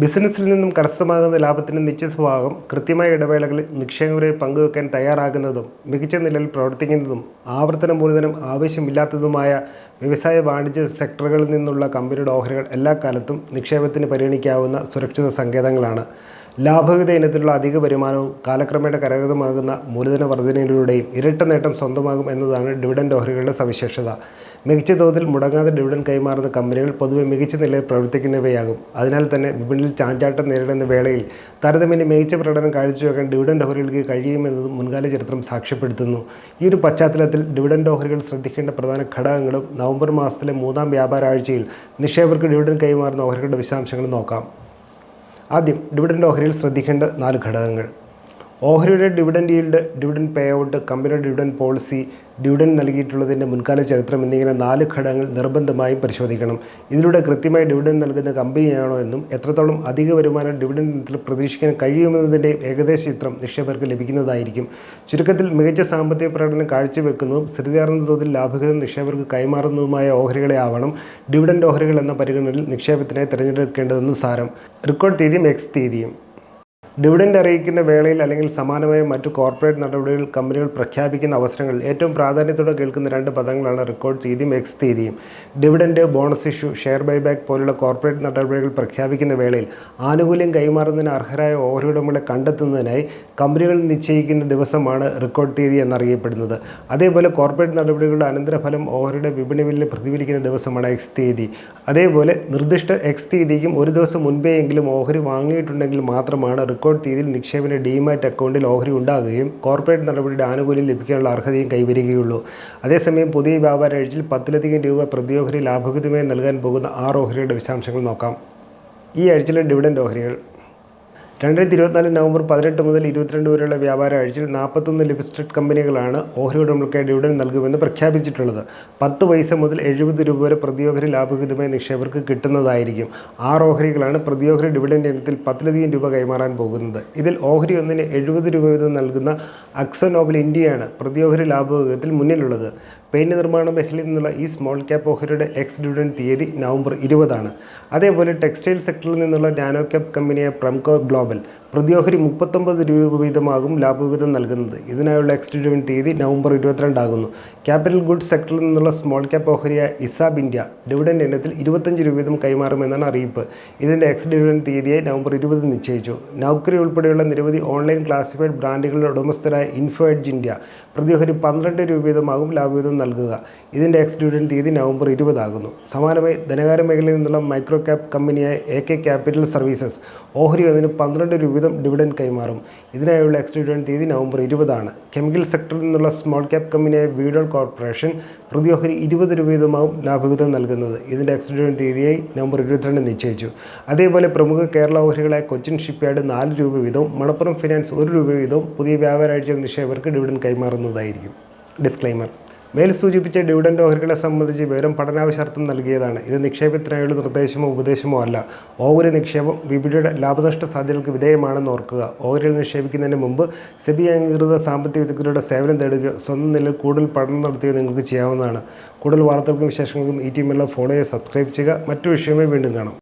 ബിസിനസ്സിൽ നിന്നും കരസ്ഥമാകുന്ന ലാഭത്തിന്റെ നിശ്ചിത ഭാഗം കൃത്യമായ ഇടവേളകളിൽ നിക്ഷേപകരെ പങ്കുവെക്കാൻ തയ്യാറാകുന്നതും മികച്ച നിലയിൽ പ്രവർത്തിക്കുന്നതും ആവർത്തന മൂലധനം ആവശ്യമില്ലാത്തതുമായ വ്യവസായ വാണിജ്യ സെക്ടറുകളിൽ നിന്നുള്ള കമ്പനിയുടെ ഓഹരികൾ എല്ലാ കാലത്തും നിക്ഷേപത്തിന് പരിഗണിക്കാവുന്ന സുരക്ഷിത സങ്കേതങ്ങളാണ്. ലാഭകത ഇനത്തിലുള്ള അധിക വരുമാനവും കാലക്രമേണ കരഗതമാകുന്ന മൂലധന വർധനയിലൂടെയും ഇരട്ട നേട്ടം സ്വന്തമാകും എന്നതാണ് ഡിവിഡൻഡ് ഓഹരികളുടെ സവിശേഷത. മികച്ച തോതിൽ മുടങ്ങാതെ ഡിവിഡൻ കൈമാറുന്ന കമ്പനികൾ പൊതുവെ മികച്ച നിലയിൽ പ്രവർത്തിക്കുന്നവയാകും. അതിനാൽ തന്നെ വിപണിയിൽ ചാഞ്ചാട്ടം നേരിടുന്ന വേളയിൽ താരതമ്യേന മികച്ച പ്രകടനം കാഴ്ചവെക്കാൻ ഡിവിഡൻഡ് ഓഹരികൾക്ക് കഴിയുമെന്നതും മുൻകാല ചരിത്രം സാക്ഷ്യപ്പെടുത്തുന്നു. ഈ ഒരു പശ്ചാത്തലത്തിൽ ഡിവിഡൻഡ് ഓഹരികൾ ശ്രദ്ധിക്കേണ്ട പ്രധാന ഘടകങ്ങളും നവംബർ മാസത്തിലെ മൂന്നാം വ്യാപാര ആഴ്ചയിൽ നിക്ഷേപകർക്ക് ഡിവിഡൻ കൈമാറുന്ന ഓഹരികളുടെ വിശദാംശങ്ങൾ നോക്കാം. ആദ്യം ഡിവിഡൻഡ് ഓഹരിയിൽ ശ്രദ്ധിക്കേണ്ട നാല് ഘടകങ്ങൾ. ഓഹരിയുടെ dividend yield dividend pay out കമ്പനിയുടെ ഡിവിഡൻഡ് പോളിസി ഡിവിഡൻഡ് നൽകിയിട്ടുള്ളതിന്റെ മുൻകാല ചരിത്രം എന്നിങ്ങനെ നാല് ഘടകങ്ങൾ നിർബന്ധമായും പരിശോധിക്കണം. ഇതിലൂടെ കൃത്യമായി ഡിവിഡൻഡ് നൽകുന്ന കമ്പനിയാണോ എന്നും എത്രത്തോളം അധിക വരുമാനം ഡിവിഡൻഡ് പ്രതീക്ഷിക്കാൻ കഴിയുമെന്നതിന്റെ ഏകദേശ ചിത്രം നിക്ഷേപകർക്ക് ലഭിക്കുന്നതായിരിക്കും. ചുരുക്കത്തിൽ മികച്ച സാമ്പത്തിക പ്രകടനം കാഴ്ചവെക്കുന്നതും സ്ഥിരതയാർന്ന തോതിൽ ലാഭകത നിക്ഷേപകർക്ക് കൈമാറുന്നതുമായ ഓഹരികളെ ആവണം ഡിവിഡൻഡ് ഓഹരികൾ എന്ന പരിഗണനയിൽ നിക്ഷേപത്തിനായി തിരഞ്ഞെടുക്കേണ്ടതെന്ന് സാരം. റെക്കോർഡ് തീയതിയും എക്സ് തീയതിയും. ഡിവിഡൻഡ് അറിയിക്കുന്ന വേളയിൽ അല്ലെങ്കിൽ സമാനമായ മറ്റു കോർപ്പറേറ്റ് നടപടികൾ കമ്പനികൾ പ്രഖ്യാപിക്കുന്ന അവസരങ്ങളിൽ ഏറ്റവും പ്രാധാന്യത്തോടെ കേൾക്കുന്ന രണ്ട് പദങ്ങളാണ് റെക്കോർഡ് തീയതിയും എക്സ് തീയതിയും. Dividend bonus issue share buyback പോലുള്ള കോർപ്പറേറ്റ് നടപടികൾ പ്രഖ്യാപിക്കുന്ന വേളയിൽ ആനുകൂല്യം കൈമാറുന്നതിന് അർഹരായ ഓഹരി ഉടമകളെ കണ്ടെത്തുന്നതിനായി കമ്പനികൾ നിശ്ചയിക്കുന്ന ദിവസമാണ് റെക്കോർഡ് തീയതി എന്നറിയപ്പെടുന്നത്. അതേപോലെ കോർപ്പറേറ്റ് നടപടികളുടെ അനന്തരഫലം ഓഹരിയുടെ വിപണി വിലയിൽ പ്രതിഫലിക്കുന്ന ദിവസമാണ് എക്സ് തീയതി. അതേപോലെ നിർദ്ദിഷ്ട എക്സ് തീയതിക്കും ഒരു ദിവസം മുൻപേയെങ്കിലും ഓഹരി വാങ്ങിയിട്ടുണ്ടെങ്കിൽ മാത്രമാണ് റെക്കോർഡ് തീയതിയിൽ നിക്ഷേപന ഡിമാറ്റ് അക്കൗണ്ടിൽ ഓഹരി ഉണ്ടാകുകയും കോർപ്പറേറ്റ് നടപടിയുടെ ആനുകൂല്യം ലഭിക്കാനുള്ള അർഹതയും കൈവരികയുള്ളൂ. അതേസമയം പുതിയ വ്യാപാര ആഴ്ചയിൽ പത്തിലധികം രൂപ പ്രതിയോഹരി ലാഭകൃതമായി നൽകാൻ പോകുന്ന ആറ് ഓഹരിയുടെ വിശദാംശങ്ങൾ നോക്കാം. ഈ ആഴ്ചയിലെ ഡിവിഡൻഡ് ഓഹരികൾ. രണ്ടായിരത്തി ഇരുപത്തിനാല് നവംബർ പതിനെട്ട് മുതൽ ഇരുപത്തിരണ്ട് വരെയുള്ള വ്യാപാര ആഴ്ചയിൽ നാൽപ്പത്തൊന്ന് ലിപ്സ്റ്റഡ് കമ്പനികളാണ് ഓഹരി ഉടമകൾക്കായി ഡിവിഡൻ നൽകുമെന്ന് പ്രഖ്യാപിച്ചിട്ടുള്ളത്. പത്ത് പൈസ മുതൽ എഴുപത് രൂപ വരെ പ്രതിയോഹരി ലാഭഹിതമായ നിക്ഷേപകർക്ക് കിട്ടുന്നതായിരിക്കും. ആറ് ഓഹരികളാണ് പ്രതിയോഹരി ഡിവിഡൻ ഇനത്തിൽ പത്തിലധികം രൂപ കൈമാറാൻ പോകുന്നത്. ഇതിൽ ഓഹരി ഒന്നിന് എഴുപത് രൂപ വീതം നൽകുന്ന അക്സനോബൽ ഇന്ത്യയാണ് പ്രതിയോഹരി ലാഭവിഹിതത്തിൽ മുന്നിലുള്ളത്. പെയിന്റ് നിർമ്മാണ മേഖലയിൽ നിന്നുള്ള ഈ സ്മോൾ ക്യാപ്പ് ഓഹരിയുടെ എക്സ് ഡിവിഡൻ തീയതി നവംബർ ഇരുപതാണ്. അതേപോലെ ടെക്സ്റ്റൈൽ സെക്ടറിൽ നിന്നുള്ള നാനോ ക്യാപ് കമ്പനിയായ പ്രംകോ ഗ്ലോബൽ probable പ്രതിയോഹരി മുപ്പത്തൊമ്പത് രൂപ വീതമാകും ലാഭവിഹിതം നൽകുന്നത്. ഇതിനായുള്ള എക്സ് തീയതി നവംബർ ഇരുപത്തിരണ്ടാകുന്നു ക്യാപിറ്റൽ ഗുഡ്സ് സെക്ടറിൽ നിന്നുള്ള സ്മോൾ ക്യാപ്പ് ഓഹരിയ ഇസാബ് ഇന്ത്യ ഡിവിഡൻഡ് ഇനത്തിൽ ഇരുപത്തഞ്ച് രൂപ വീതം കൈമാറുമെന്നാണ് അറിയിപ്പ്. ഇതിന്റെ എക്സ് ഡിവിഡൻ തീയതിയായി നവംബർ ഇരുപത് നിശ്ചയിച്ചു. നൗക്കരി ഉൾപ്പെടെയുള്ള നിരവധി ഓൺലൈൻ ക്ലാസിഫൈഡ് ബ്രാൻഡുകളുടെ ഉടമസ്ഥരായ ഇൻഫോ എഡ്ജ് ഇന്ത്യ പ്രതിയോഹരി പന്ത്രണ്ട് രൂപ വീതമാകും ലാഭവിഹിതം നൽകുക. ഇതിന്റെ എക്സ് തീയതി നവംബർ ഇരുപതാകുന്നു സമാനമായി ധനകാര്യ മേഖലയിൽ നിന്നുള്ള മൈക്രോ ക്യാപ് കമ്പനിയായ എ കെ ക്യാപിറ്റൽ സർവീസസ് ഓഹരി ഒന്നിന് പന്ത്രണ്ട് രൂപ വീതം ഡിവിഡൻഡ് കൈമാറും. ഇതിനായുള്ള എക്സ് ഡിവിഡൻ തീയതി നവംബർ ഇരുപതാണ്. കെമിക്കൽ സെക്ടറിൽ നിന്നുള്ള സ്മോൾ ക്യാപ് കമ്പനിയായ വീഡോൾ കോർപ്പറേഷൻ പ്രതിയോഹരി ഇരുപത് രൂപ വീതമാവും ലാഭവിഹിതം നൽകുന്നത്. ഇതിന്റെ എക്സ് ഡിവിഡൻ തീയതിയായി നവംബർ ഇരുപത്തിരണ്ട് നിശ്ചയിച്ചു. അതേപോലെ പ്രമുഖ കേരള ഓഹരികളായ കൊച്ചിൻ ഷിപ്പ്യാർഡ് നാല് രൂപ വീതവും മണപ്പുറം ഫിനാൻസ് ഒരു രൂപ വീതവും പുതിയ വ്യാപാരാഴ്ച നിക്ഷേപകർക്ക് ഡിവിഡൻ കൈമാറുന്നതായിരിക്കും. ഡിസ്ക്ലൈമർ മേൽ സൂചിപ്പിച്ച ഡിവിഡൻഡ് ഓഹരികളെ സംബന്ധിച്ച് വിവരം പഠനാവശ്യാർത്ഥം നൽകിയതാണ്. ഇത് നിക്ഷേപത്തിനായുള്ള നിർദ്ദേശമോ ഉപദേശമോ അല്ല. ഓഹരി നിക്ഷേപം വിപണിയുടെ ലാഭനഷ്ട സാധ്യതകൾക്ക് വിധേയമാണെന്ന് ഓർക്കുക. ഓഹരികൾ നിക്ഷേപിക്കുന്നതിന് മുമ്പ് സെബി അംഗീകൃത സാമ്പത്തിക വിദഗ്ധരുടെ സേവനം തേടുകയോ സ്വന്തം നിലയിൽ കൂടുതൽ പഠനം നടത്തുകയോ നിങ്ങൾക്ക് ചെയ്യാവുന്നതാണ്. കൂടുതൽ വാർത്തകൾക്കും വിശേഷങ്ങൾക്കും ഈ ടീമെല്ലാം ഫോളോ ചെയ്യുക സബ്സ്ക്രൈബ് ചെയ്യുക. മറ്റു വിഷയമായി വീണ്ടും കാണാം.